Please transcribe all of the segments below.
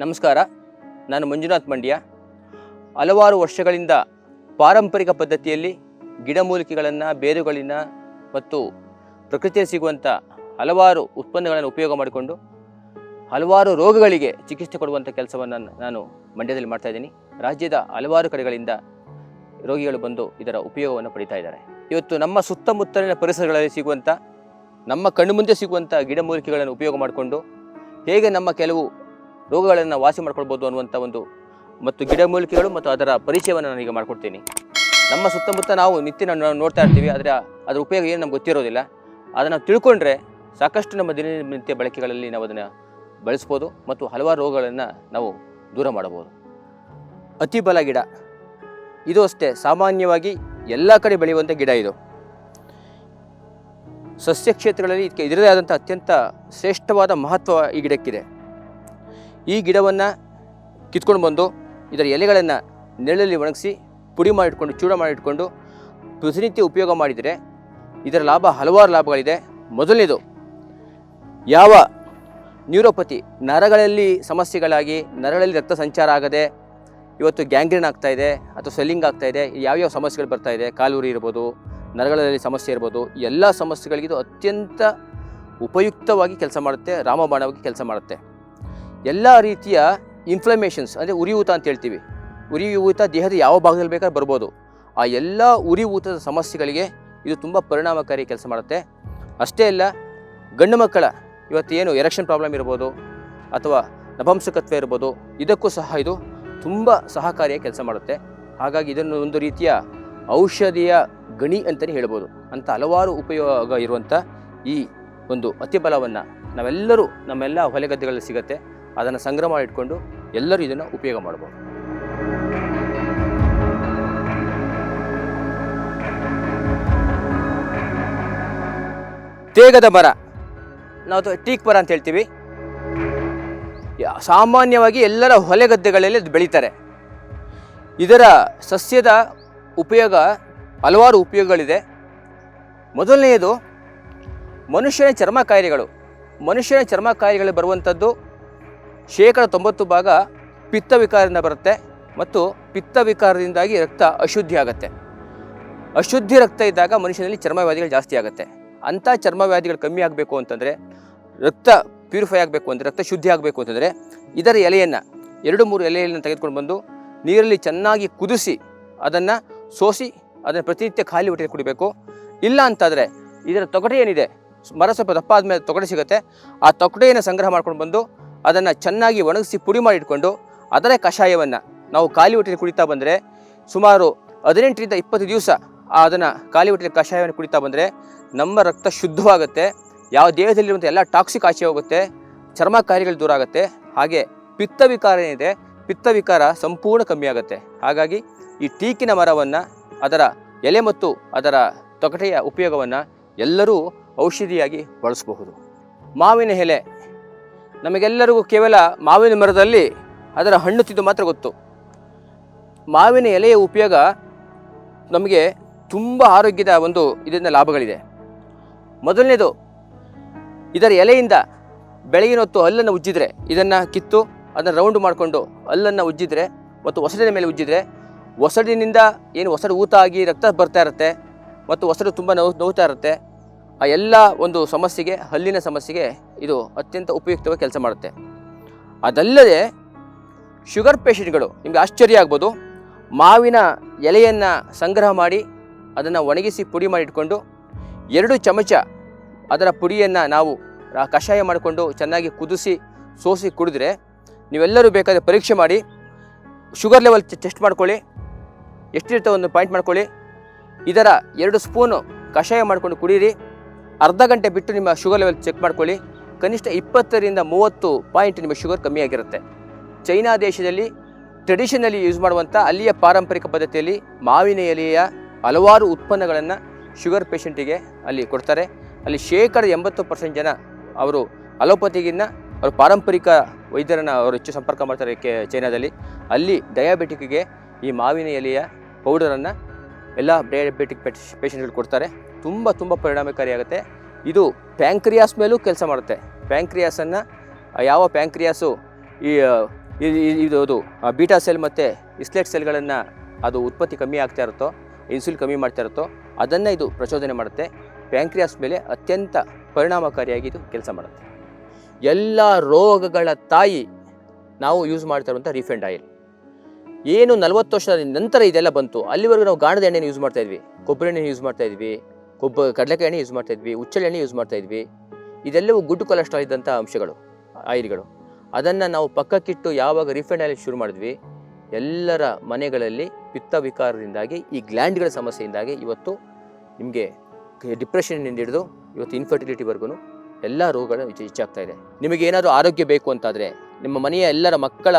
ನಮಸ್ಕಾರ. ನಾನು ಮಂಜುನಾಥ್ ಮಂಡ್ಯ. ಹಲವಾರು ವರ್ಷಗಳಿಂದ ಪಾರಂಪರಿಕ ಪದ್ಧತಿಯಲ್ಲಿ ಗಿಡಮೂಲಿಕೆಗಳನ್ನು ಬೇರುಗಳಿನ ಮತ್ತು ಪ್ರಕೃತಿಯಲ್ಲಿ ಸಿಗುವಂಥ ಹಲವಾರು ಉತ್ಪನ್ನಗಳನ್ನು ಉಪಯೋಗ ಮಾಡಿಕೊಂಡು ಹಲವಾರು ರೋಗಗಳಿಗೆ ಚಿಕಿತ್ಸೆ ಕೊಡುವಂಥ ಕೆಲಸವನ್ನು ನಾನು ಮಂಡ್ಯದಲ್ಲಿ ಮಾಡ್ತಾ ಇದ್ದೀನಿ. ರಾಜ್ಯದ ಹಲವಾರು ಕಡೆಗಳಿಂದ ರೋಗಿಗಳು ಬಂದು ಇದರ ಉಪಯೋಗವನ್ನು ಪಡಿತಾ ಇದ್ದಾರೆ. ಇವತ್ತು ನಮ್ಮ ಸುತ್ತಮುತ್ತಲಿನ ಪರಿಸರಗಳಲ್ಲಿ ಸಿಗುವಂಥ ನಮ್ಮ ಕಣ್ಣು ಮುಂದೆ ಸಿಗುವಂಥ ಗಿಡಮೂಲಿಕೆಗಳನ್ನು ಉಪಯೋಗ ಮಾಡಿಕೊಂಡು ಹೇಗೆ ನಮ್ಮ ಕೆಲವು ರೋಗಗಳನ್ನು ವಾಸಿ ಮಾಡ್ಕೊಳ್ಬೋದು ಅನ್ನುವಂಥ ಒಂದು ಮತ್ತು ಗಿಡಮೂಲಿಕೆಗಳು ಮತ್ತು ಅದರ ಪರಿಚಯವನ್ನು ನಾನೀಗ ಮಾಡ್ಕೊಡ್ತೀನಿ. ನಮ್ಮ ಸುತ್ತಮುತ್ತ ನಾವು ನಿತ್ಯ ನೋಡ್ತಾ ಇರ್ತೀವಿ, ಆದರೆ ಅದರ ಉಪಯೋಗ ಏನು ನಮ್ಗೆ ಗೊತ್ತಿರೋದಿಲ್ಲ. ಅದನ್ನು ತಿಳ್ಕೊಂಡ್ರೆ ಸಾಕಷ್ಟು ನಮ್ಮ ದಿನನಿತ್ಯ ಬಳಕೆಗಳಲ್ಲಿ ನಾವು ಅದನ್ನು ಬಳಸ್ಬೋದು ಮತ್ತು ಹಲವಾರು ರೋಗಗಳನ್ನು ನಾವು ದೂರ ಮಾಡಬಹುದು. ಅತಿಬಲ ಗಿಡ. ಇದು ಅಷ್ಟೇ, ಸಾಮಾನ್ಯವಾಗಿ ಎಲ್ಲ ಕಡೆ ಬೆಳೆಯುವಂಥ ಗಿಡ ಇದು. ಸಸ್ಯ ಕ್ಷೇತ್ರಗಳಲ್ಲಿ ಇದಕ್ಕೆ ಇದರದೇ ಆದಂಥ ಅತ್ಯಂತ ಶ್ರೇಷ್ಠವಾದ ಮಹತ್ವ ಈ ಗಿಡಕ್ಕಿದೆ. ಈ ಗಿಡವನ್ನು ಕಿತ್ಕೊಂಡು ಬಂದು ಇದರ ಎಲೆಗಳನ್ನು ನೆರಳಲ್ಲಿ ಒಣಗಿಸಿ ಪುಡಿ ಮಾಡಿಟ್ಕೊಂಡು, ಚೂಡ ಮಾಡಿಟ್ಕೊಂಡು ಪ್ರತಿನಿತ್ಯ ಉಪಯೋಗ ಮಾಡಿದರೆ ಇದರ ಲಾಭ ಹಲವಾರು ಲಾಭಗಳಿದೆ. ಮೊದಲನೇದು, ಯಾವ ನ್ಯೂರೋಪತಿ ನರಗಳಲ್ಲಿ ಸಮಸ್ಯೆಗಳಾಗಿ, ನರಗಳಲ್ಲಿ ರಕ್ತ ಸಂಚಾರ ಆಗದೆ, ಇವತ್ತು ಗ್ಯಾಂಗ್ರೀನ್ ಆಗ್ತಾ ಇದೆ ಅಥವಾ ಸ್ವೆಲ್ಲಿಂಗ್ ಆಗ್ತಾ ಇದೆ ಯಾವ್ಯಾವ ಸಮಸ್ಯೆಗಳು ಬರ್ತಾ ಇದೆ, ಕಾಲುರಿ ಇರ್ಬೋದು, ನರಗಳಲ್ಲಿ ಸಮಸ್ಯೆ ಇರ್ಬೋದು, ಎಲ್ಲ ಸಮಸ್ಯೆಗಳಿಗೆ ಇದು ಅತ್ಯಂತ ಉಪಯುಕ್ತವಾಗಿ ಕೆಲಸ ಮಾಡುತ್ತೆ, ರಾಮಬಾಣವಾಗಿ ಕೆಲಸ ಮಾಡುತ್ತೆ. ಎಲ್ಲ ರೀತಿಯ ಇನ್ಫ್ಲಮೇಷನ್ಸ್ ಅಂದರೆ ಉರಿಯೂತ ಅಂತ ಹೇಳ್ತೀವಿ. ಉರಿಯೂತ ದೇಹದ ಯಾವ ಭಾಗದಲ್ಲಿ ಬೇಕಾದ್ರೆ ಬರ್ಬೋದು. ಆ ಎಲ್ಲ ಉರಿಯೂತದ ಸಮಸ್ಯೆಗಳಿಗೆ ಇದು ತುಂಬ ಪರಿಣಾಮಕಾರಿ ಕೆಲಸ ಮಾಡುತ್ತೆ. ಅಷ್ಟೇ ಅಲ್ಲ, ಗಂಡು ಮಕ್ಕಳ ಇವತ್ತೇನು ಎರೆಕ್ಷನ್ ಪ್ರಾಬ್ಲಮ್ ಇರ್ಬೋದು, ಅಥವಾ ನಪಂಸಕತ್ವ ಇರ್ಬೋದು, ಇದಕ್ಕೂ ಸಹ ಇದು ತುಂಬ ಸಹಕಾರಿಯಾಗಿ ಕೆಲಸ ಮಾಡುತ್ತೆ. ಹಾಗಾಗಿ ಇದನ್ನು ಒಂದು ರೀತಿಯ ಔಷಧಿಯ ಗಣಿ ಅಂತಲೇ ಹೇಳ್ಬೋದು. ಅಂತ ಹಲವಾರು ಉಪಯೋಗ ಇರುವಂಥ ಈ ಒಂದು ಅತಿಬಲವನ್ನು ನಾವೆಲ್ಲರೂ ನಮ್ಮೆಲ್ಲ ಹೊಲೆಗದ್ದೆಗಳಲ್ಲಿ ಸಿಗುತ್ತೆ. ಅದನ್ನು ಸಂಗ್ರಹ ಮಾಡಿಟ್ಕೊಂಡು ಎಲ್ಲರೂ ಇದನ್ನು ಉಪಯೋಗ ಮಾಡ್ಬೋದು. ತೇಗದ ಮರ. ನಾವು ಟೀಕ್ ಮರ ಅಂತ ಹೇಳ್ತೀವಿ. ಸಾಮಾನ್ಯವಾಗಿ ಎಲ್ಲರ ಹೊಲೆಗದ್ದೆಗಳಲ್ಲಿ ಅದು ಬೆಳೀತಾರೆ. ಇದರ ಸಸ್ಯದ ಉಪಯೋಗ ಹಲವಾರು ಉಪಯೋಗಗಳಿದೆ. ಮೊದಲನೆಯದು ಮನುಷ್ಯನ ಚರ್ಮ ಕಾಯಿಲೆಗಳು ಮನುಷ್ಯನ ಚರ್ಮ ಕಾಯಿಲೆಗಳು ಬರುವಂಥದ್ದು ಶೇಕಡ ತೊಂಬತ್ತು ಭಾಗ ಪಿತ್ತ ವಿಕಾರದಿಂದ ಬರುತ್ತೆ ಮತ್ತು ಪಿತ್ತ ವಿಕಾರದಿಂದಾಗಿ ರಕ್ತ ಅಶುದ್ಧಿ ಆಗುತ್ತೆ. ಅಶುದ್ಧಿ ರಕ್ತ ಇದ್ದಾಗ ಮನುಷ್ಯನಲ್ಲಿ ಚರ್ಮವ್ಯಾಧಿಗಳು ಜಾಸ್ತಿ ಆಗುತ್ತೆ. ಅಂಥ ಚರ್ಮವ್ಯಾಧಿಗಳು ಕಮ್ಮಿ ಆಗಬೇಕು ಅಂತಂದರೆ, ರಕ್ತ ಪ್ಯೂರಿಫೈ ಆಗಬೇಕು ಅಂದರೆ, ರಕ್ತ ಶುದ್ಧಿ ಆಗಬೇಕು ಅಂತಂದರೆ, ಇದರ ಎಲೆಯನ್ನು, ಎರಡು ಮೂರು ಎಲೆಯನ್ನು ತೆಗೆದುಕೊಂಡು ಬಂದು ನೀರಲ್ಲಿ ಚೆನ್ನಾಗಿ ಕುದಿಸಿ ಅದನ್ನು ಸೋಸಿ ಅದನ್ನು ಪ್ರತಿನಿತ್ಯ ಖಾಲಿ ಹೊಟ್ಟೆಯಲ್ಲಿ ಕುಡಿಬೇಕು. ಇಲ್ಲ ಅಂತಾದರೆ ಇದರ ತೊಗಟೆ ಏನಿದೆ ಮರ ಸ್ವಲ್ಪ ದಪ್ಪ ಆದಮೇಲೆ ತೊಗಟೆ ಸಿಗುತ್ತೆ. ಆ ತೊಗಟೆಯನ್ನು ಸಂಗ್ರಹ ಮಾಡ್ಕೊಂಡು ಬಂದು ಅದನ್ನು ಚೆನ್ನಾಗಿ ಒಣಗಿಸಿ ಪುಡಿ ಮಾಡಿ ಇಟ್ಕೊಂಡು ಅದರ ಕಷಾಯವನ್ನು ನಾವು ಖಾಲಿ ಹೊಟ್ಟೆಯಲ್ಲಿ ಕುಡಿತಾ ಬಂದರೆ ಸುಮಾರು ಹದಿನೆಂಟರಿಂದ ಇಪ್ಪತ್ತು ದಿವಸ ಅದನ್ನು ಖಾಲಿ ಹೊಟ್ಟೆಯಲ್ಲಿ ಕಷಾಯವನ್ನು ಕುಡಿತಾ ಬಂದರೆ ನಮ್ಮ ರಕ್ತ ಶುದ್ಧವಾಗುತ್ತೆ. ಯಾವ ದೇಹದಲ್ಲಿರುವಂಥ ಎಲ್ಲ ಟಾಕ್ಸಿಕ್ ಆಚೆ ಹೋಗುತ್ತೆ ಚರ್ಮ ಕಾರ್ಯಗಳು ದೂರ ಆಗುತ್ತೆ. ಹಾಗೆ ಪಿತ್ತ ವಿಕಾರ ಏನಿದೆ, ಪಿತ್ತ ವಿಕಾರ ಸಂಪೂರ್ಣ ಕಮ್ಮಿ ಆಗುತ್ತೆ. ಹಾಗಾಗಿ ಈ ಟೀಕಿನ ಮರವನ್ನು, ಅದರ ಎಲೆ ಮತ್ತು ಅದರ ತೊಗಟೆಯ ಉಪಯೋಗವನ್ನು ಎಲ್ಲರೂ ಔಷಧಿಯಾಗಿ ಬಳಸಬಹುದು. ಮಾವಿನ ಎಲೆ ನಮಗೆಲ್ಲರಿಗೂ ಕೇವಲ ಮಾವಿನ ಮರದಲ್ಲಿ ಅದರ ಹಣ್ಣು ತಿದ್ದು ಮಾತ್ರ ಗೊತ್ತು. ಮಾವಿನ ಎಲೆಯ ಉಪಯೋಗ ನಮಗೆ ತುಂಬ ಆರೋಗ್ಯದ ಒಂದು ಇದರಿಂದ ಲಾಭಗಳಿದೆ. ಮೊದಲನೇದು, ಇದರ ಎಲೆಯಿಂದ ಬೆಳಗಿನ ಹೊತ್ತು ಹಲ್ಲನ್ನು ಉಜ್ಜಿದ್ರೆ, ಇದನ್ನು ಕಿತ್ತು ಅದನ್ನು ರೌಂಡ್ ಮಾಡಿಕೊಂಡು ಹಲ್ಲನ್ನು ಉಜ್ಜಿದ್ರೆ ಮತ್ತು ಒಸಡಿನ ಮೇಲೆ ಉಜ್ಜಿದ್ರೆ ಒಸಡಿನಿಂದ ಏನು ಒಸಡು ಊತ ಆಗಿ ರಕ್ತ ಬರ್ತಾ ಇರುತ್ತೆ ಮತ್ತು ಒಸಡು ತುಂಬ ನೋವು ನೋವ್ತಾ ಇರುತ್ತೆ, ಆ ಎಲ್ಲ ಒಂದು ಸಮಸ್ಯೆಗೆ, ಹಲ್ಲಿನ ಸಮಸ್ಯೆಗೆ ಇದು ಅತ್ಯಂತ ಉಪಯುಕ್ತವಾಗಿ ಕೆಲಸ ಮಾಡುತ್ತೆ. ಅದಲ್ಲದೆ ಶುಗರ್ ಪೇಷಂಟ್ಗಳು, ನಿಮಗೆ ಆಶ್ಚರ್ಯ ಆಗ್ಬೋದು. ಮಾವಿನ ಎಲೆಯನ್ನು ಸಂಗ್ರಹ ಮಾಡಿ ಅದನ್ನು ಒಣಗಿಸಿ ಪುಡಿ ಮಾಡಿ ಇಟ್ಕೊಂಡು ಎರಡು ಚಮಚ ಅದರ ಪುಡಿಯನ್ನು ನಾವು ಕಷಾಯ ಮಾಡಿಕೊಂಡು ಚೆನ್ನಾಗಿ ಕುದಿಸಿ, ಸೋಸಿ ಕುಡಿದ್ರೆ ನೀವೆಲ್ಲರೂ ಬೇಕಾದರೆ ಪರೀಕ್ಷೆ ಮಾಡಿ, ಶುಗರ್ ಲೆವೆಲ್ ಟೆಸ್ಟ್ ಮಾಡ್ಕೊಳ್ಳಿ ಎಷ್ಟಿರ್ತವೆ ಒಂದು ಪಾಯಿಂಟ್ ಮಾಡ್ಕೊಳ್ಳಿ, ಇದರ ಎರಡು ಸ್ಪೂನು ಕಷಾಯ ಮಾಡಿಕೊಂಡು ಕುಡೀರಿ, ಅರ್ಧ ಗಂಟೆ ಬಿಟ್ಟು ನಿಮ್ಮ ಶುಗರ್ ಲೆವೆಲ್ ಚೆಕ್ ಮಾಡ್ಕೊಳ್ಳಿ. ಕನಿಷ್ಠ ಇಪ್ಪತ್ತರಿಂದ ಮೂವತ್ತು ಪಾಯಿಂಟ್ ನಿಮ್ಮ ಶುಗರ್ ಕಮ್ಮಿ ಆಗಿರುತ್ತೆ ಚೈನಾ ದೇಶದಲ್ಲಿ ಟ್ರೆಡಿಷನಲಿ ಯೂಸ್ ಮಾಡುವಂಥ ಅಲ್ಲಿಯ ಪಾರಂಪರಿಕ ಪದ್ಧತಿಯಲ್ಲಿ ಮಾವಿನ ಎಲೆಯ ಹಲವಾರು ಉತ್ಪನ್ನಗಳನ್ನು ಶುಗರ್ ಪೇಷಂಟಿಗೆ ಅಲ್ಲಿ ಕೊಡ್ತಾರೆ. ಅಲ್ಲಿ ಶೇಕಡ ಎಂಬತ್ತು ಪರ್ಸೆಂಟ್ ಜನ ಅವರು ಅಲೋಪತಿಗಿನ್ನ ಅವರು ಪಾರಂಪರಿಕ ವೈದ್ಯರನ್ನು ಅವರು ಹೆಚ್ಚು ಸಂಪರ್ಕ ಮಾಡ್ತಾರೆ ಕೆ ಚೈನಾದಲ್ಲಿ. ಅಲ್ಲಿ ಡಯಾಬಿಟಿಕ್ಗೆ ಈ ಮಾವಿನ ಎಲೆಯ ಪೌಡರನ್ನು ಎಲ್ಲ ಡಯಾಬಿಟಿಕ್ ಪೇಷಂಟ್ಗಳು ಕೊಡ್ತಾರೆ. ತುಂಬ ತುಂಬ ಪರಿಣಾಮಕಾರಿಯಾಗುತ್ತೆ. ಇದು ಪ್ಯಾಂಕ್ರಿಯಾಸ್ ಮೇಲೂ ಕೆಲಸ ಮಾಡುತ್ತೆ. ಪ್ಯಾಂಕ್ರಿಯಾಸನ್ನು ಯಾವ ಪ್ಯಾಂಕ್ರಿಯಾಸು, ಈ ಇದು, ಅದು ಬೀಟಾ ಸೆಲ್ ಮತ್ತು ಇಸ್ಲೆಟ್ ಸೆಲ್ಗಳನ್ನು ಅದು ಉತ್ಪತ್ತಿ ಕಮ್ಮಿ ಆಗ್ತಾ ಇರುತ್ತೋ, ಇನ್ಸುಲಿನ್ ಕಮ್ಮಿ ಮಾಡ್ತಾ ಇರುತ್ತೋ, ಅದನ್ನು ಇದು ಪ್ರಚೋದನೆ ಮಾಡುತ್ತೆ. ಪ್ಯಾಂಕ್ರಿಯಾಸ್ ಮೇಲೆ ಅತ್ಯಂತ ಪರಿಣಾಮಕಾರಿಯಾಗಿ ಇದು ಕೆಲಸ ಮಾಡುತ್ತೆ. ಎಲ್ಲ ರೋಗಗಳ ತಾಯಿ ನಾವು ಯೂಸ್ ಮಾಡ್ತಾ ಇರುವಂಥ ರಿಫೈಂಡ್ ಆಯಿಲ್. ಏನು ನಲವತ್ತು ವರ್ಷದ ನಂತರ ಇದೆಲ್ಲ ಬಂತು, ಅಲ್ಲಿವರೆಗೂ ನಾವು ಗಾಣದ ಎಣ್ಣೆನ ಯೂಸ್ ಮಾಡ್ತಾ ಇದ್ವಿ, ಕೊಬ್ಬರಿ ಎಣ್ಣೆ ಯೂಸ್ ಮಾಡ್ತಾ ಇದ್ವಿ ಕೊಬ್ಬ ಕಡಲೆಕಾಯಿ ಎಣ್ಣೆ ಯೂಸ್ ಮಾಡ್ತಾ ಇದ್ವಿ ಎಣ್ಣೆ ಯೂಸ್ ಮಾಡ್ತಾ ಇದ್ವಿ. ಇದೆಲ್ಲವೂ ಗುಡ್ ಕೊಲೆಸ್ಟ್ರಾಲ್ ಇದ್ದಂಥ ಅಂಶಗಳು, ಆಯಿಲ್ಗಳು. ಅದನ್ನು ನಾವು ಪಕ್ಕಕ್ಕಿಟ್ಟು ಯಾವಾಗ ರಿಫೈಂಡ್ ಆಯಿಲ್ ಶುರು ಮಾಡಿದ್ವಿ, ಎಲ್ಲರ ಮನೆಗಳಲ್ಲಿ ಪಿತ್ತ ವಿಕಾರದಿಂದಾಗಿ, ಈ ಗ್ಲ್ಯಾಂಡ್ಗಳ ಸಮಸ್ಯೆಯಿಂದಾಗಿ ಇವತ್ತು ನಿಮಗೆ ಡಿಪ್ರೆಷನ್ನಿಂದ ಹಿಡಿದು ಇವತ್ತು ಇನ್ಫರ್ಟಿಲಿಟಿವರೆಗೂ ಎಲ್ಲ ರೋಗಗಳು ಹೆಚ್ಚು ಹೆಚ್ಚಾಗ್ತಾ ಇದೆ. ನಿಮಗೆ ಏನಾದರೂ ಆರೋಗ್ಯ ಬೇಕು ಅಂತಾದರೆ, ನಿಮ್ಮ ಮನೆಯ ಎಲ್ಲರ ಮಕ್ಕಳ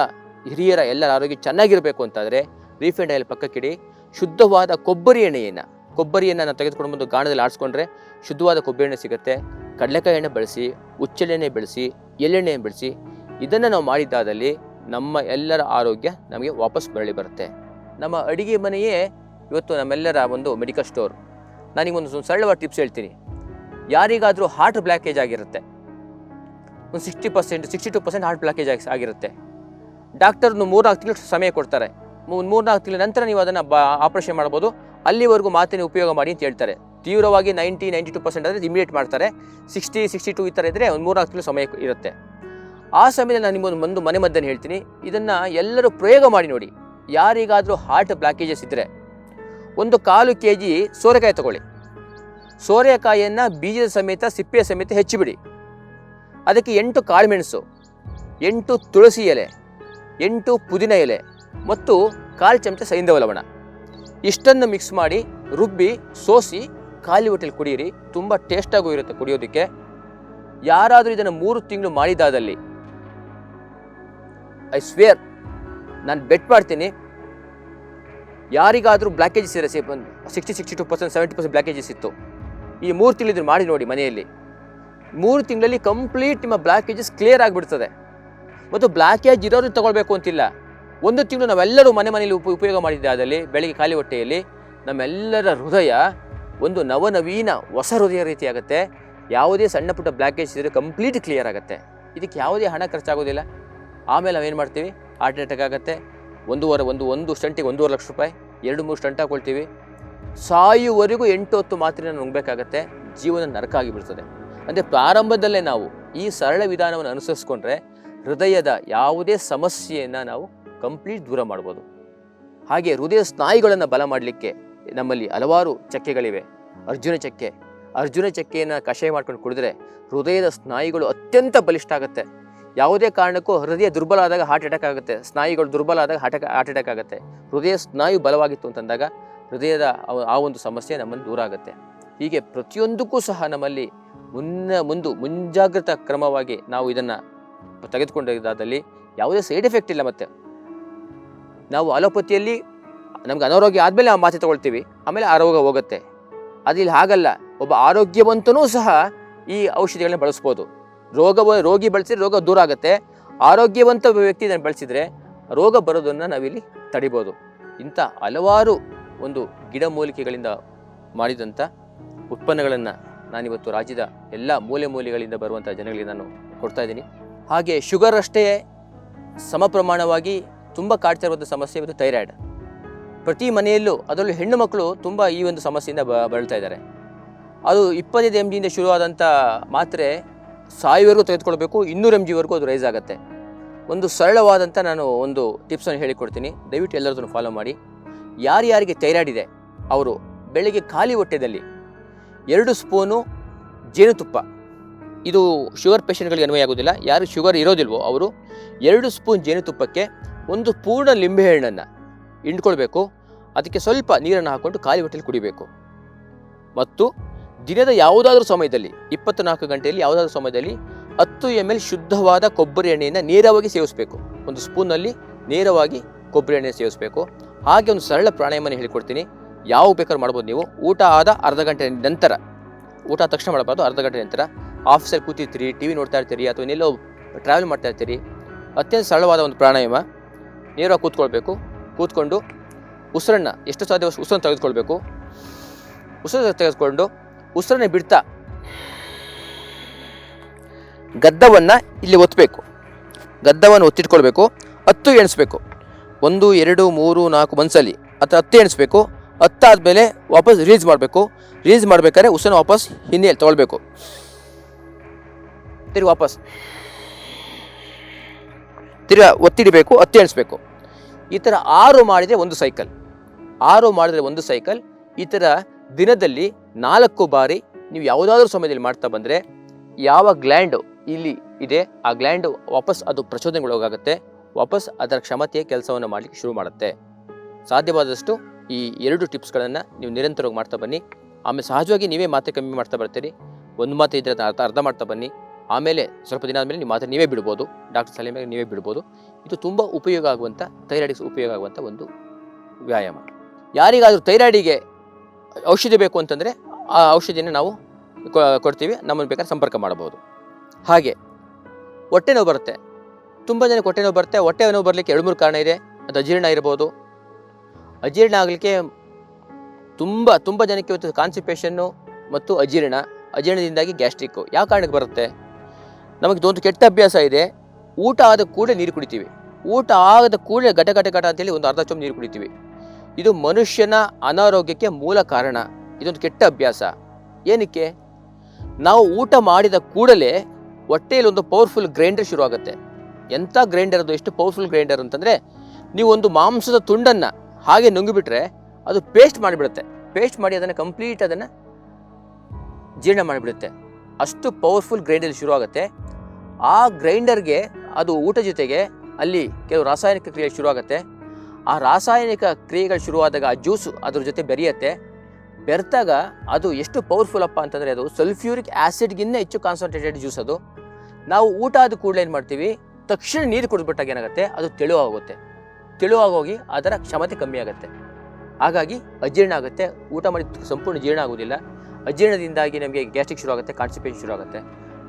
ಹಿರಿಯರ ಎಲ್ಲರ ಆರೋಗ್ಯ ಚೆನ್ನಾಗಿರಬೇಕು ಅಂತಾದರೆ ರೀಫೈಂಡ್ ಆಯಿಲ್ ಪಕ್ಕಕ್ಕಿಡಿ ಶುದ್ಧವಾದ ಕೊಬ್ಬರಿ ಎಣ್ಣೆಯನ್ನು ಕೊಬ್ಬರಿಯನ್ನು ನಾವು ತೆಗೆದುಕೊಂಡು ಬಂದು ಗಾಣದಲ್ಲಿ ಆಡಿಸ್ಕೊಂಡ್ರೆ ಶುದ್ಧವಾದ ಕೊಬ್ಬರಿ ಎಣ್ಣೆ ಸಿಗುತ್ತೆ. ಕಡಲೆಕಾಯಿ ಎಣ್ಣೆ ಬಳಸಿ ಉಚ್ಚೆಳ್ಳೆಣ್ಣೆ ಬೆಳೆಸಿ ಎಳ್ಳೆಣ್ಣೆ ಬೆಳೆಸಿ, ಇದನ್ನು ನಾವು ಮಾಡಿದ್ದಾದಲ್ಲಿ ನಮ್ಮ ಎಲ್ಲರ ಆರೋಗ್ಯ ನಮಗೆ ವಾಪಸ್ ಮರಳಿ ಬರುತ್ತೆ. ನಮ್ಮ ಅಡಿಗೆ ಮನೆಯೇ ಇವತ್ತು ನಮ್ಮೆಲ್ಲರ ಒಂದು ಮೆಡಿಕಲ್ ಸ್ಟೋರ್ ನಾನೀಗೊಂದು ಸರಳವಾದ ಟಿಪ್ಸ್ ಹೇಳ್ತೀನಿ. ಯಾರಿಗಾದರೂ ಹಾರ್ಟ್ ಬ್ಲಾಕೇಜ್ ಆಗಿರುತ್ತೆ. ಒಂದು sixty percent sixty two percent heart blockage ಆಗಿ, ಆಗಿರುತ್ತೆ. ಡಾಕ್ಟರ್ನು ಮೂರ್ನಾಲ್ಕು ತಿಂಗಳು ಸಮಯ ಕೊಡ್ತಾರೆ. ಮೂರ್ನಾಲ್ಕು ತಿಂಗಳ ನಂತರ ನೀವು ಅದನ್ನು ಬ ಆಪ್ರೇಷನ್ ಮಾಡ್ಬೋದು. ಅಲ್ಲಿವರೆಗೂ ಮಾತಿನ ಉಪಯೋಗ ಮಾಡಿ ಅಂತ ಹೇಳ್ತಾರೆ. ತೀವ್ರವಾಗಿ ನೈಂಟಿ ನೈಂಟಿ ಟು ಪರ್ಸೆಂಟ್ ಆದರೆ ಇಮಿಡಿಯೇಟ್ ಮಾಡ್ತಾರೆ. ಸಿಕ್ಸ್ಟಿ ಸಿಕ್ಸ್ಟಿ ಟು ಈ ಥರ ಇದ್ದರೆ ಒಂದು ಮೂರ್ನಾಲ್ಕು ತಿಂಗಳು ಸಮಯ ಇರುತ್ತೆ. ಆ ಸಮಯದಲ್ಲಿ ನಾನು ನಿಮ್ಮೊಂದು ಒಂದು ಮನೆ ಮದ್ದನ್ನು ಹೇಳ್ತೀನಿ. ಇದನ್ನು ಎಲ್ಲರೂ ಪ್ರಯೋಗ ಮಾಡಿ ನೋಡಿ. ಯಾರಿಗಾದರೂ ಹಾರ್ಟ್ ಬ್ಲಾಕೇಜಸ್ ಇದ್ದರೆ ಒಂದು ಕಾಲು ಕೆ ಜಿ ಸೋರೆಕಾಯಿ ತಗೊಳ್ಳಿ. ಸೋರೆಕಾಯಿಯನ್ನು ಬೀಜದ ಸಮೇತ, ಸಿಪ್ಪೆಯ ಸಮೇತ ಹೆಚ್ಚಿಬಿಡಿ. ಅದಕ್ಕೆ ಎಂಟು ಕಾಳುಮೆಣಸು ಎಂಟು ತುಳಸಿ ಎಲೆ, ಎಂಟು ಪುದೀನ ಎಲೆ ಮತ್ತು ಕಾಲು ಚಮಚ ಸೈಂಧವ ಲವಣ. ಇಷ್ಟನ್ನು ಮಿಕ್ಸ್ ಮಾಡಿ ರುಬ್ಬಿ, ಸೋಸಿ, ಖಾಲಿ ಹೊಟ್ಟೆಲಿ ಕುಡಿಯಿರಿ ತುಂಬ ಟೇಸ್ಟಾಗೂ ಇರುತ್ತೆ ಕುಡಿಯೋದಕ್ಕೆ. ಯಾರಾದರೂ ಇದನ್ನು ಮೂರು ತಿಂಗಳು ಮಾಡಿದಾದಲ್ಲಿ ಐ ಸ್ವೇರ್ ನಾನು ಬೆಟ್ ಮಾಡ್ತೀನಿ, ಯಾರಿಗಾದರೂ ಬ್ಲಾಕೇಜಸ್ ಇರೋ sixty sixty two percent seventy percent blockages ಇತ್ತು. ಈ ಮೂರು ತಿಂಗಳು ಇದನ್ನು ಮಾಡಿ ನೋಡಿ ಮನೆಯಲ್ಲಿ. ಮೂರು ತಿಂಗಳಲ್ಲಿ ಕಂಪ್ಲೀಟ್ ನಿಮ್ಮ ಬ್ಲ್ಯಾಕೇಜಸ್ ಕ್ಲಿಯರ್ ಆಗಿಬಿಡ್ತದೆ. ಮತ್ತು ಬ್ಲ್ಯಾಕೇಜ್ ಇರೋರು ತಗೊಳ್ಬೇಕು ಅಂತಿಲ್ಲ. ಒಂದು ತಿಂಗಳು ನಾವೆಲ್ಲರೂ ಮನೆ ಮನೆಯಲ್ಲಿ ಉಪ, ಉಪಯೋಗ ಮಾಡಿದ್ದಾದಲ್ಲಿ ಬೆಳಿಗ್ಗೆ ಖಾಲಿ ಹೊಟ್ಟೆಯಲ್ಲಿ, ನಮ್ಮೆಲ್ಲರ ಹೃದಯ ಒಂದು ನವನವೀನ ಹೊಸ ಹೃದಯ ರೀತಿ ಆಗುತ್ತೆ ಯಾವುದೇ ಸಣ್ಣ ಪುಟ್ಟ ಬ್ಲಾಕೇಜ್ ಇದ್ದರೆ ಕಂಪ್ಲೀಟ್ ಕ್ಲಿಯರ್ ಆಗುತ್ತೆ. ಇದಕ್ಕೆ ಯಾವುದೇ ಹಣ ಖರ್ಚಾಗೋದಿಲ್ಲ. ಆಮೇಲೆ ನಾವೇನು ಮಾಡ್ತೀವಿ? ಹಾರ್ಟ್ ಅಟ್ಯಾಕ್ ಆಗುತ್ತೆ. ಒಂದೂವರೆ, ಒಂದು ಒಂದು ಸ್ಟಂಟಿಗೆ ಒಂದೂವರೆ ಲಕ್ಷ ರೂಪಾಯಿ, ಎರಡು, ಮೂರು ಸ್ಟಂಟ್ ಹಾಕೊಳ್ತೀವಿ. ಸಾಯುವವರೆಗೂ ಎಂಟು, ಹೊತ್ತು ಮಾತ್ರೆನ ನುಂಗಬೇಕಾಗತ್ತೆ. ಜೀವನ ನರಕ ಆಗಿಬಿಡ್ತದೆ. ಅಂದರೆ ಪ್ರಾರಂಭದಲ್ಲೇ ನಾವು ಈ ಸರಳ ವಿಧಾನವನ್ನು ಅನುಸರಿಸ್ಕೊಂಡ್ರೆ ಹೃದಯದ ಯಾವುದೇ ಸಮಸ್ಯೆಯನ್ನು ನಾವು ಕಂಪ್ಲೀಟ್ ದೂರ ಮಾಡ್ಬೋದು. ಹಾಗೆ ಹೃದಯ ಸ್ನಾಯುಗಳನ್ನು ಬಲ ಮಾಡಲಿಕ್ಕೆ ನಮ್ಮಲ್ಲಿ ಹಲವಾರು ಚಕ್ಕೆಗಳಿವೆ. ಅರ್ಜುನ ಚಕ್ಕೆ. ಅರ್ಜುನ ಚಕ್ಕೆಯನ್ನು ಕಷಾಯ ಮಾಡ್ಕೊಂಡು ಕುಡಿದ್ರೆ ಹೃದಯದ ಸ್ನಾಯುಗಳು ಅತ್ಯಂತ ಬಲಿಷ್ಠ ಆಗುತ್ತೆ. ಯಾವುದೇ ಕಾರಣಕ್ಕೂ ಹೃದಯ ದುರ್ಬಲ ಆದಾಗ ಹಾರ್ಟ್ ಅಟ್ಯಾಕ್ ಆಗುತ್ತೆ. ಸ್ನಾಯುಗಳು ದುರ್ಬಲ ಆದಾಗ ಹಾರ್ಟ್ ಹಾರ್ಟ್ ಅಟ್ಯಾಕ್ ಆಗುತ್ತೆ. ಹೃದಯ ಸ್ನಾಯು ಬಲವಾಗಿತ್ತು ಅಂತಂದಾಗ ಹೃದಯದ ಆ- ಒಂದು ಸಮಸ್ಯೆ ನಮ್ಮಲ್ಲಿ ದೂರ ಆಗುತ್ತೆ. ಹೀಗೆ ಪ್ರತಿಯೊಂದಕ್ಕೂ ಸಹ ನಮ್ಮಲ್ಲಿ ಮುನ್ನ ಮುಂದು ಮುಂಜಾಗ್ರತಾ ಕ್ರಮವಾಗಿ ನಾವು ಇದನ್ನು ತೆಗೆದುಕೊಂಡಿದ್ದಾದಲ್ಲಿ ಯಾವುದೇ ಸೈಡ್ ಎಫೆಕ್ಟ್ ಇಲ್ಲ ಮತ್ತೆ. ನಾವು ಅಲೋಪತಿಯಲ್ಲಿ ನಮ್ಗೆ ಅನಾರೋಗ್ಯ ಆದಮೇಲೆ ಆ ಮಾತ್ರೆ ತಗೊಳ್ತೀವಿ, ಆಮೇಲೆ ಆರೋಗ್ಯ ಹೋಗುತ್ತೆ. ಅದು ಇಲ್ಲಿ ಹಾಗಲ್ಲ, ಒಬ್ಬ ಆರೋಗ್ಯವಂತನೂ ಸಹ ಈ ಔಷಧಿಗಳನ್ನ ಬಳಸ್ಬೋದು. ರೋಗ ರೋಗಿ ಬಳಸಿದ್ರೆ ರೋಗ ದೂರ ಆಗುತ್ತೆ, ಆರೋಗ್ಯವಂತ ವ್ಯಕ್ತಿ ಇದನ್ನು ಬಳಸಿದರೆ ರೋಗ ಬರೋದನ್ನು ನಾವಿಲ್ಲಿ ತಡಿಬೋದು. ಇಂಥ ಹಲವಾರು ಒಂದು ಗಿಡಮೂಲಿಕೆಗಳಿಂದ ಮಾಡಿದಂಥ ಉತ್ಪನ್ನಗಳನ್ನು ನಾನಿವತ್ತು ರಾಜ್ಯದ ಎಲ್ಲ ಮೂಲೆ ಮೂಲೆಗಳಿಂದ ಬರುವಂಥ ಜನಗಳಿಗೆ ನಾನು ಕೊಡ್ತಾ ಇದ್ದೀನಿ. ಹಾಗೆ ಶುಗರ್ ಅಷ್ಟೇ ಸಮ ತುಂಬ ಕಾಡ್ತಾ ಇರುವಂಥ ಸಮಸ್ಯೆ ಇವತ್ತು ಥೈರಾಯ್ಡ್. ಪ್ರತಿ ಮನೆಯಲ್ಲೂ ಅದರಲ್ಲೂ ಹೆಣ್ಣು ಮಕ್ಕಳು ತುಂಬ ಈ ಒಂದು ಸಮಸ್ಯೆಯಿಂದ ಬ, ಬಳಲ್ತಾ ಇದ್ದಾರೆ. ಅದು ಇಪ್ಪತ್ತೈದು ಎಂ ಜಿಯಿಂದ ಶುರುವಾದಂಥ ಮಾತ್ರೆ ಸಾವಿರವರೆಗೂ ತೆಗೆದುಕೊಳ್ಬೇಕು, ಇನ್ನೂರು ಎಂ ಜಿವರೆಗೂ ಅದು ರೈಸ್ ಆಗುತ್ತೆ. ಒಂದು ಸರಳವಾದಂಥ ನಾನು ಒಂದು ಟಿಪ್ಸನ್ನು ಹೇಳಿಕೊಡ್ತೀನಿ. ದಯವಿಟ್ಟು ಎಲ್ಲರದನ್ನು ಫಾಲೋ ಮಾಡಿ. ಯಾರ್ಯಾರಿಗೆ ಥೈರಾಯ್ಡ್ ಇದೆ, ಅವರು ಬೆಳಿಗ್ಗೆ ಖಾಲಿ ಹೊಟ್ಟೆದಲ್ಲಿ ಎರಡು ಸ್ಪೂನು ಜೇನುತುಪ್ಪ. ಇದು ಶುಗರ್ ಪೇಷಂಟ್ಗಳಿಗೆ ಅನ್ವಯ ಆಗೋದಿಲ್ಲ. ಯಾರು ಶುಗರ್ ಇರೋದಿಲ್ವೋ ಅವರು ಎರಡು ಸ್ಪೂನ್ ಜೇನುತುಪ್ಪಕ್ಕೆ ಒಂದು ಪೂರ್ಣ ಲಿಂಬೆಹಣ್ಣನ್ನು ಹಿಂಡ್ಕೊಳ್ಬೇಕು. ಅದಕ್ಕೆ ಸ್ವಲ್ಪ ನೀರನ್ನು ಹಾಕ್ಕೊಂಡು ಖಾಲಿ ಹೊಟ್ಟೆಲಿ ಕುಡಿಬೇಕು. ಮತ್ತು ದಿನದ ಯಾವುದಾದ್ರೂ ಸಮಯದಲ್ಲಿ ಇಪ್ಪತ್ನಾಲ್ಕು ಗಂಟೆಯಲ್ಲಿ ಯಾವುದಾದ್ರೂ ಸಮಯದಲ್ಲಿ ಹತ್ತು ಎಂ ಎಲ್ ಶುದ್ಧವಾದ ಕೊಬ್ಬರಿ ಎಣ್ಣೆಯನ್ನು ನೇರವಾಗಿ ಸೇವಿಸಬೇಕು. ಒಂದು ಸ್ಪೂನಲ್ಲಿ ನೇರವಾಗಿ ಕೊಬ್ಬರಿ ಎಣ್ಣೆ ಸೇವಿಸಬೇಕು. ಹಾಗೆ ಒಂದು ಸರಳ ಪ್ರಾಣಾಯಾಮನ ಹೇಳಿಕೊಡ್ತೀನಿ. ಯಾವ ಬೇಕಾದ್ರೂ ಮಾಡ್ಬೋದು ನೀವು. ಊಟ ಆದ ಅರ್ಧ ಗಂಟೆ ನಂತರ, ಊಟ ತಕ್ಷಣ ಮಾಡಬಾರ್ದು. ಅರ್ಧ ಗಂಟೆ ನಂತರ ಆಫೀಸಲ್ಲಿ ಕೂತಿರ್ತೀರಿ ಟಿ ವಿ ನೋಡ್ತಾ ಇರ್ತೀರಿ, ಅಥವಾ ಇನ್ನೆಲ್ಲೋ ಟ್ರಾವೆಲ್ ಮಾಡ್ತಾ ಇರ್ತೀರಿ. ಅತ್ಯಂತ ಸರಳವಾದ ಒಂದು ಪ್ರಾಣಾಯಾಮ. ನೇರವಾಗಿ ಕೂತ್ಕೊಳ್ಬೇಕು. ಕೂತ್ಕೊಂಡು ಉಸಿರನ್ನು ಎಷ್ಟು ಸಾಧ್ಯ ಉಸಿರನ್ನು ತೆಗೆದುಕೊಳ್ಬೇಕು. ಉಸಿರು ತೆಗೆದುಕೊಂಡು ಉಸಿರನ್ನೇ ಬಿಡ್ತಾ ಗದ್ದವನ್ನು ಇಲ್ಲಿ ಒತ್ತಬೇಕು ಗದ್ದವನ್ನು ಒತ್ತಿಟ್ಕೊಳ್ಬೇಕು. ಹತ್ತು ಎಣಿಸ್ಬೇಕು. ಒಂದು, ಎರಡು, ಮೂರು, ನಾಲ್ಕು ಮನಸ್ಸಲ್ಲಿ ಅಥವಾ ಹತ್ತು ಎಣಿಸ್ಬೇಕು. ಹತ್ತಾದಮೇಲೆ ವಾಪಸ್ ರಿಲೀಸ್ ಮಾಡಬೇಕು. ರಿಲೀಸ್ ಮಾಡಬೇಕಾದ್ರೆ ಉಸಿರನ್ನ ವಾಪಸ್ ಹಿಂದೆ ತೊಗೊಳ್ಬೇಕು. ತೆರಿ ವಾಪಸ್. ತಿರ್ಗಾ ಒತ್ತಿಡಬೇಕು ಒತ್ತಿ ಎಣಿಸ್ಬೇಕು ಈ ಥರ ಆರು ಮಾಡಿದರೆ ಒಂದು ಸೈಕಲ್ ಆರು ಮಾಡಿದರೆ ಒಂದು ಸೈಕಲ್ ಈ ಥರ ದಿನದಲ್ಲಿ ನಾಲ್ಕು ಬಾರಿ ನೀವು ಯಾವುದಾದ್ರೂ ಸಮಯದಲ್ಲಿ ಮಾಡ್ತಾ ಬಂದರೆ ಯಾವ ಗ್ಲ್ಯಾಂಡು ಇಲ್ಲಿ ಇದೆ, ಆ ಗ್ಲ್ಯಾಂಡು ವಾಪಸ್ ಅದು ಪ್ರಚೋದನೆಗೊಳಗಾಗುತ್ತೆ ವಾಪಸ್ ಅದರ ಕ್ಷಮತೆಯ ಕೆಲಸವನ್ನು ಮಾಡಲಿಕ್ಕೆ ಶುರು ಮಾಡುತ್ತೆ. ಸಾಧ್ಯವಾದಷ್ಟು ಈ ಎರಡು ಟಿಪ್ಸ್ಗಳನ್ನು ನೀವು ನಿರಂತರವಾಗಿ ಮಾಡ್ತಾ ಬನ್ನಿ. ಆಮೇಲೆ ಸಹಜವಾಗಿ ನೀವೇ ಮಾತೆ ಕಮ್ಮಿ ಮಾಡ್ತಾ ಬರ್ತೀರಿ. ಒಂದು ಮಾತು ಅದನ್ನ ಅರ್ಥ ಅರ್ಧ ಮಾಡ್ತಾ ಬನ್ನಿ. ಆಮೇಲೆ ಸ್ವಲ್ಪ ದಿನ ಆದಮೇಲೆ ನಿಮ್ಮ ಮಾತ್ರ ನೀವೇ ಬಿಡ್ಬೋದು. ಡಾಕ್ಟರ್ ಸಲಹೆ ಮೇಲೆ ನೀವೇ ಬಿಡ್ಬೋದು. ಇದು ತುಂಬ ಉಪಯೋಗ ಆಗುವಂಥ ಥೈರಾಯ್ಡಿಗೆ ಉಪಯೋಗ ಆಗುವಂಥ ಒಂದು ವ್ಯಾಯಾಮ. ಯಾರಿಗಾದರೂ ಥೈರಾಯ್ಡಿಗೆ ಔಷಧಿ ಬೇಕು ಅಂತಂದರೆ ಆ ಔಷಧಿಯನ್ನು ನಾವು ಕೊಡ್ತೀವಿ. ನಮ್ಮನ್ನು ಬೇಕಾದ್ರೆ ಸಂಪರ್ಕ ಮಾಡಬಹುದು. ಹಾಗೆ ಹೊಟ್ಟೆ ನೋವು ಬರುತ್ತೆ. ತುಂಬ ಜನಕ್ಕೆ ಹೊಟ್ಟೆ ನೋವು ಬರುತ್ತೆ. ಹೊಟ್ಟೆ ನೋವು ಬರಲಿಕ್ಕೆ ಎರಡು ಮೂರು ಕಾರಣ ಇದೆ. ಅದು ಅಜೀರ್ಣ ಇರ್ಬೋದು. ಅಜೀರ್ಣ ಆಗಲಿಕ್ಕೆ ತುಂಬ ತುಂಬ ಜನಕ್ಕೆ ಇವತ್ತು ಕಾನ್ಸಿಪೇಷನ್ನು ಮತ್ತು ಅಜೀರ್ಣ. ಅಜೀರ್ಣದಿಂದಾಗಿ ಗ್ಯಾಸ್ಟ್ರಿಕ್ಕು ಯಾವ ಕಾರಣಕ್ಕೆ ಬರುತ್ತೆ? ನಮಗೆ ಇದೊಂದು ಕೆಟ್ಟ ಅಭ್ಯಾಸ ಇದೆ. ಊಟ ಆದ ಕೂಡಲೇ ನೀರು ಕುಡಿತೀವಿ. ಊಟ ಆಗದ ಕೂಡಲೇ ಘಟ ಘಟ ಘಟ ಅಂತೇಳಿ ಒಂದು ಅರ್ಧ ಚಮ್ಮ ನೀರು ಕುಡಿತೀವಿ. ಇದು ಮನುಷ್ಯನ ಅನಾರೋಗ್ಯಕ್ಕೆ ಮೂಲ ಕಾರಣ. ಇದೊಂದು ಕೆಟ್ಟ ಅಭ್ಯಾಸ. ಏನಕ್ಕೆ? ನಾವು ಊಟ ಮಾಡಿದ ಕೂಡಲೇ ಹೊಟ್ಟೆಯಲ್ಲಿ ಒಂದು ಪವರ್ಫುಲ್ ಗ್ರೈಂಡರ್ ಶುರುವಾಗುತ್ತೆ. ಎಂಥ ಗ್ರೈಂಡರ್ ಅದು? ಎಷ್ಟು ಪವರ್ಫುಲ್ ಗ್ರೈಂಡರ್ ಅಂತಂದರೆ ನೀವು ಒಂದು ಮಾಂಸದ ತುಂಡನ್ನು ಹಾಗೆ ನುಂಗಿಬಿಟ್ರೆ ಅದು ಪೇಸ್ಟ್ ಮಾಡಿಬಿಡುತ್ತೆ. ಪೇಸ್ಟ್ ಮಾಡಿ ಅದನ್ನು ಕಂಪ್ಲೀಟ್ ಅದನ್ನು ಜೀರ್ಣ ಮಾಡಿಬಿಡುತ್ತೆ. ಅಷ್ಟು ಪವರ್ಫುಲ್ ಗ್ರೈಂಡರ್ ಶುರು ಆಗುತ್ತೆ ಆ ಗ್ರೈಂಡರ್ಗೆ ಅದು ಊಟ ಜೊತೆಗೆ ಅಲ್ಲಿ ಕೆಲವು ರಾಸಾಯನಿಕ ಕ್ರಿಯೆ ಶುರು ಆಗುತ್ತೆ ಆ ರಾಸಾಯನಿಕ ಕ್ರಿಯೆಗಳು ಶುರುವಾದಾಗ ಆ ಜ್ಯೂಸು ಅದ್ರ ಜೊತೆ ಬೆರೆಯುತ್ತೆ. ಬೆರೆತಾಗ ಅದು ಎಷ್ಟು ಪವರ್ಫುಲ್ ಅಪ್ಪ ಅಂತಂದರೆ ಅದು ಸಲ್ಫ್ಯೂರಿಕ್ ಆ್ಯಸಿಡ್ಗಿನ್ನ ಹೆಚ್ಚು ಕಾನ್ಸಂಟ್ರೇಟೆಡ್ ಜ್ಯೂಸ್ ಅದು. ನಾವು ಊಟ ಆದ ಕೂಡಲೇ ಏನು ಮಾಡ್ತೀವಿ, ತಕ್ಷಣ ನೀರು ಕುಡಿದ್ಬಿಟ್ಟಾಗ ಏನಾಗುತ್ತೆ, ಅದು ತೆಳುವಾಗುತ್ತೆ ತೆಳುವಾಗೋಗಿ ಅದರ ಕ್ಷಮತೆ ಕಮ್ಮಿ ಆಗುತ್ತೆ. ಹಾಗಾಗಿ ಅಜೀರ್ಣ ಆಗುತ್ತೆ. ಊಟ ಮಾಡಿದ ಸಂಪೂರ್ಣ ಜೀರ್ಣ ಆಗೋದಿಲ್ಲ. ಅಜೀರ್ಣದಿಂದಾಗಿ ನಮಗೆ ಗ್ಯಾಸ್ಟ್ರಿಕ್ ಶುರು ಆಗುತ್ತೆ ಕಾನ್ಸ್ಟಿಪೇಷನ್ ಶುರು ಆಗುತ್ತೆ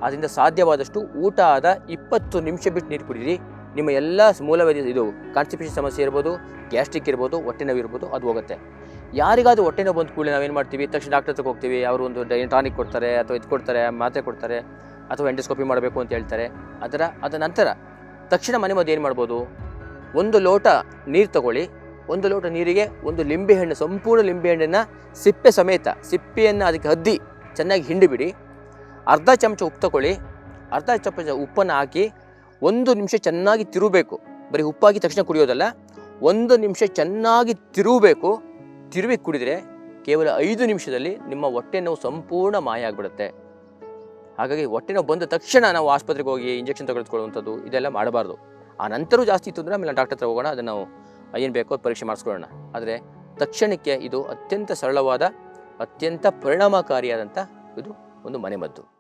ಆದ್ದರಿಂದ ಸಾಧ್ಯವಾದಷ್ಟು ಊಟ ಆದ ಇಪ್ಪತ್ತು ನಿಮಿಷ ಬಿಟ್ಟು ನೀರು ಕುಡೀರಿ. ನಿಮ್ಮ ಎಲ್ಲ ಮೂಲವ್ಯಾಧಿ ಇದು ಕಾನ್ಸ್ಟಿಪೇಷನ್ ಸಮಸ್ಯೆ ಇರ್ಬೋದು, ಗ್ಯಾಸ್ಟ್ರಿಕ್ ಇರ್ಬೋದು, ಹೊಟ್ಟೆ ನೋವು ಇರ್ಬೋದು, ಅದು ಹೋಗುತ್ತೆ. ಯಾರಿಗಾದ್ರೂ ಹೊಟ್ಟೆ ನೋವು ಬಂದ ಕೂಡಲೇ ನಾವೇನು ಮಾಡ್ತೀವಿ? ತಕ್ಷಣ ಡಾಕ್ಟರ್ ಹತ್ರಕ್ಕೆ ಹೋಗ್ತೀವಿ, ಅವರು ಒಂದು ಟಾನಿಕ್ ಕೊಡ್ತಾರೆ ಅಥವಾ ಇದು ಕೊಡ್ತಾರೆ, ಮಾತ್ರೆ ಕೊಡ್ತಾರೆ ಅಥವಾ ಎಂಡೋಸ್ಕೋಪಿ ಮಾಡಬೇಕು ಅಂತ ಹೇಳ್ತಾರೆ. ಅದರ, ಅದ ನಂತರ ತಕ್ಷಣ ಮನೆ ಮದ್ದು ಏನು ಮಾಡ್ಬೋದು? ಒಂದು ಲೋಟ ನೀರು ತಗೊಳ್ಳಿ. ಒಂದು ಲೋಟ ನೀರಿಗೆ, ಒಂದು ಲಿಂಬೆಹಣ್ಣು ಸಂಪೂರ್ಣ ಲಿಂಬೆಹಣ್ಣನ್ನು ಸಿಪ್ಪೆ ಸಮೇತ, ಸಿಪ್ಪೆಯನ್ನು ಅದಕ್ಕೆ ಹದ್ದಿ, ಚೆನ್ನಾಗಿ ಹಿಂಡಿಬಿಡಿ. ಅರ್ಧ ಚಮಚ ಉಪ್ಪು ತಗೊಳ್ಳಿ ಅರ್ಧ ಚಮಚ ಉಪ್ಪನ್ನು ಹಾಕಿ ಒಂದು ನಿಮಿಷ ಚೆನ್ನಾಗಿ ತಿರುಗಬೇಕು. ಬರೀ ಉಪ್ಪಾಗಿ ತಕ್ಷಣ ಕುಡಿಯೋದಲ್ಲ, ಒಂದು ನಿಮಿಷ ಚೆನ್ನಾಗಿ ತಿರುಗಬೇಕು. ತಿರುವಿ ಕುಡಿದರೆ ಕೇವಲ ಐದು ನಿಮಿಷದಲ್ಲಿ ನಿಮ್ಮ ಹೊಟ್ಟೆ ನೋವು ಸಂಪೂರ್ಣ ಮಾಯ ಆಗಿಬಿಡುತ್ತೆ. ಹಾಗಾಗಿ ಹೊಟ್ಟೆ ನೋವು ಬಂದ ತಕ್ಷಣ ನಾವು ಆಸ್ಪತ್ರೆಗೆ ಹೋಗಿ ಇಂಜೆಕ್ಷನ್ ತೆಗೆದುಕೊಳ್ಳುವಂಥದ್ದು ಇದೆಲ್ಲ ಮಾಡಬಾರ್ದು. ಆ ನಂತರ ಜಾಸ್ತಿ ಇತ್ತು ಅಂದರೆ ಆಮೇಲೆ ಡಾಕ್ಟರ್ ಹತ್ರ ಹೋಗೋಣ, ಅದನ್ನು ನಾವು ಏನು ಬೇಕೋ ಪರೀಕ್ಷೆ ಮಾಡಿಸ್ಕೊಳ್ಳೋಣ. ಆದರೆ ತಕ್ಷಣಕ್ಕೆ ಇದು ಅತ್ಯಂತ ಸರಳವಾದ ಅತ್ಯಂತ ಪರಿಣಾಮಕಾರಿಯಾದಂಥ ಇದು ಒಂದು ಮನೆಮದ್ದು.